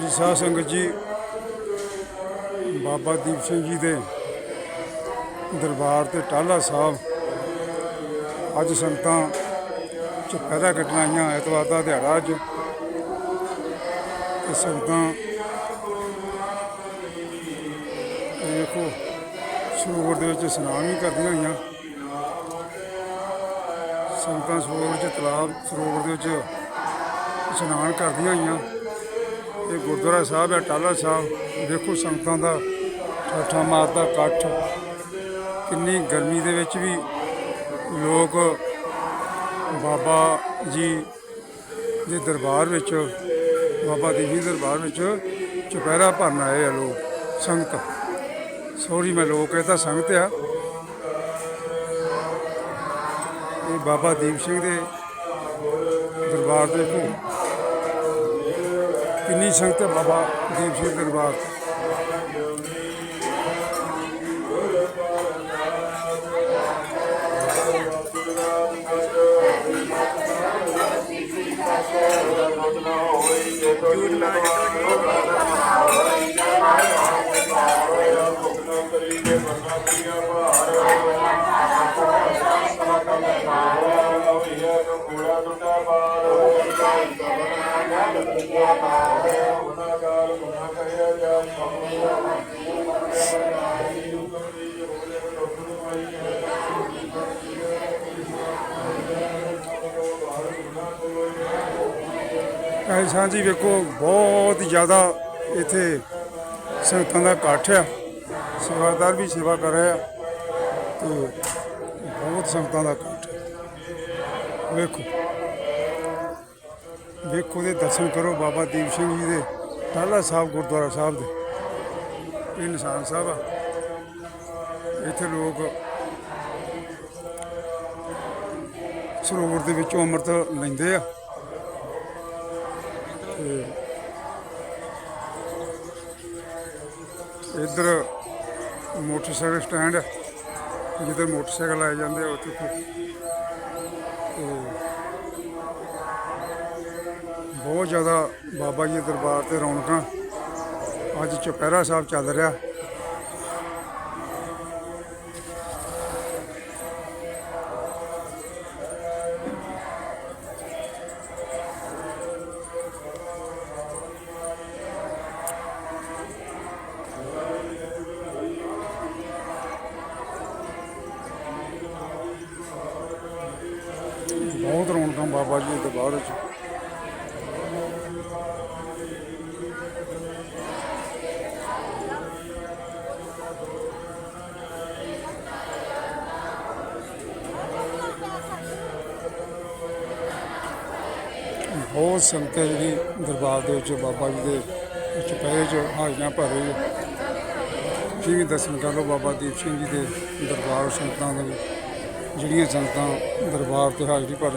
ਜੀ, ਸਾਧ ਸੰਗਤ ਜੀ, ਬਾਬਾ ਦੀਪ ਸਿੰਘ ਜੀ ਦੇ ਦਰਬਾਰ ਤੇ ਟਾਲਾ ਸਾਹਿਬ, ਅੱਜ ਸੰਗਤਾਂ ਚੁਪਹਿਰਾ ਕੱਟਣ ਆਈਆਂ, ਐਤਵਾਰ ਦਾ ਦਿਹਾੜਾ ਅੱਜ। ਤੇ ਸੰਗਤਾਂ ਦੇਖੋ ਸਰੋਵਰ ਦੇ ਵਿੱਚ ਇਸ਼ਨਾਨ ਵੀ ਕਰਦੀਆਂ ਹੋਈਆਂ। ਸੰਗਤਾਂ ਸਰੋਵਰ ਚ ਤਲਾਬ ਸਰੋਵਰ ਦੇ ਵਿੱਚ ਇਸ਼ਨਾਨ ਕਰਦੀਆਂ ਹੋਈਆਂ। ਇਹ ਗੁਰਦੁਆਰਾ ਸਾਹਿਬ ਹੈ ਟਾਲਾ ਸਾਹਿਬ। ਦੇਖੋ ਸੰਗਤਾਂ ਦਾ, ਠਾਠਾ ਮਾਰਦਾ ਇਕੱਠ। ਕਿੰਨੀ ਗਰਮੀ ਦੇ ਵਿੱਚ ਵੀ ਲੋਕ ਬਾਬਾ ਜੀ ਦੇ ਦਰਬਾਰ ਵਿੱਚ, ਬਾਬਾ ਦੀਪ ਜੀ ਦੇ ਦਰਬਾਰ ਵਿੱਚ ਚੁਪਹਿਰਾ ਭਰਨ ਆਏ ਆ ਲੋਕ, ਸੰਗਤ। ਸੋਰੀ ਮੈਂ ਲੋਕ ਇਹ ਤਾਂ ਸੰਗਤ ਆ। ਇਹ ਬਾਬਾ ਦੀਪ ਸਿੰਘ ਦੇ ਦਰਬਾਰ ਦੇ ਦੇਖੋ ਕਿੰਨੀ ਸੰਗਤ ਹੈ ਬਾਬਾ ਦੀਪ ਸਿੰਘ ਦੇ ਐਸਾ ਜੀ ਵੇਖੋ, ਬਹੁਤ ਜ਼ਿਆਦਾ ਇੱਥੇ ਸੰਗਤਾਂ ਦਾ ਇਕੱਠ ਆ। ਸੇਵਾਦਾਰ ਵੀ ਸੇਵਾ ਕਰ ਰਹੇ ਆ ਤੇ ਬਹੁਤ ਸੰਗਤਾਂ ਦਾ ਇਕੱਠ ਹੈ। ਵੇਖੋ ਵੇਖੋ ਦੇ ਦਰਸ਼ਨ ਕਰੋ ਬਾਬਾ ਦੀਪ ਸਿੰਘ ਜੀ ਦੇ ਟਾਲਾ ਸਾਹਿਬ, ਗੁਰਦੁਆਰਾ ਸਾਹਿਬ ਦੇ। ਇਹ ਨਿਸ਼ਾਨ ਸਾਹਿਬ ਆ। ਇੱਥੇ ਲੋਕ ਸਰੋਵਰ ਦੇ ਵਿੱਚੋਂ ਅੰਮ੍ਰਿਤ ਲੈਂਦੇ ਆ। ਇੱਧਰ ਮੋਟਰਸਾਈਕਲ ਸਟੈਂਡ ਹੈ ਜਿੱਧਰ ਮੋਟਰਸਾਈਕਲ ਆਏ ਜਾਂਦੇ ਉੱਥੇ ਫਿਰ ਬਹੁਤ ਜ਼ਿਆਦਾ ਬਾਬਾ ਜੀ ਦੇ ਦਰਬਾਰ ਤੇ ਰੌਣਕਾਂ। ਅੱਜ ਚੁਪਹਿਰਾ ਸਾਹਿਬ ਚੱਲ ਰਿਹਾ। ਬਹੁਤ ਰੌਣਕਾਂ ਬਾਬਾ ਜੀ ਦੇ ਦਰਬਾਰ ਵਿੱਚ। ਬਹੁਤ ਸੰਗਤ ਜਿਹੜੀ ਦਰਬਾਰ ਦੇ ਵਿੱਚ ਬਾਬਾ ਜੀ ਦੇ ਚੁਪਹਿਰੇ 'ਚ ਹਾਜ਼ਰੀਆਂ ਭਰ ਰਹੀ ਹੈ। ਤੁਸੀਂ ਦਰਸ਼ਨ ਕਰ ਲਓ ਬਾਬਾ ਦੀਪ ਸਿੰਘ ਜੀ ਦੇ ਦਰਬਾਰ ਸੰਗਤਾਂ ਦੇ ਜਿਹੜੀਆਂ ਸੰਗਤਾਂ ਦਰਬਾਰ ਤੇ ਹਾਜ਼ਰੀ ਭਰ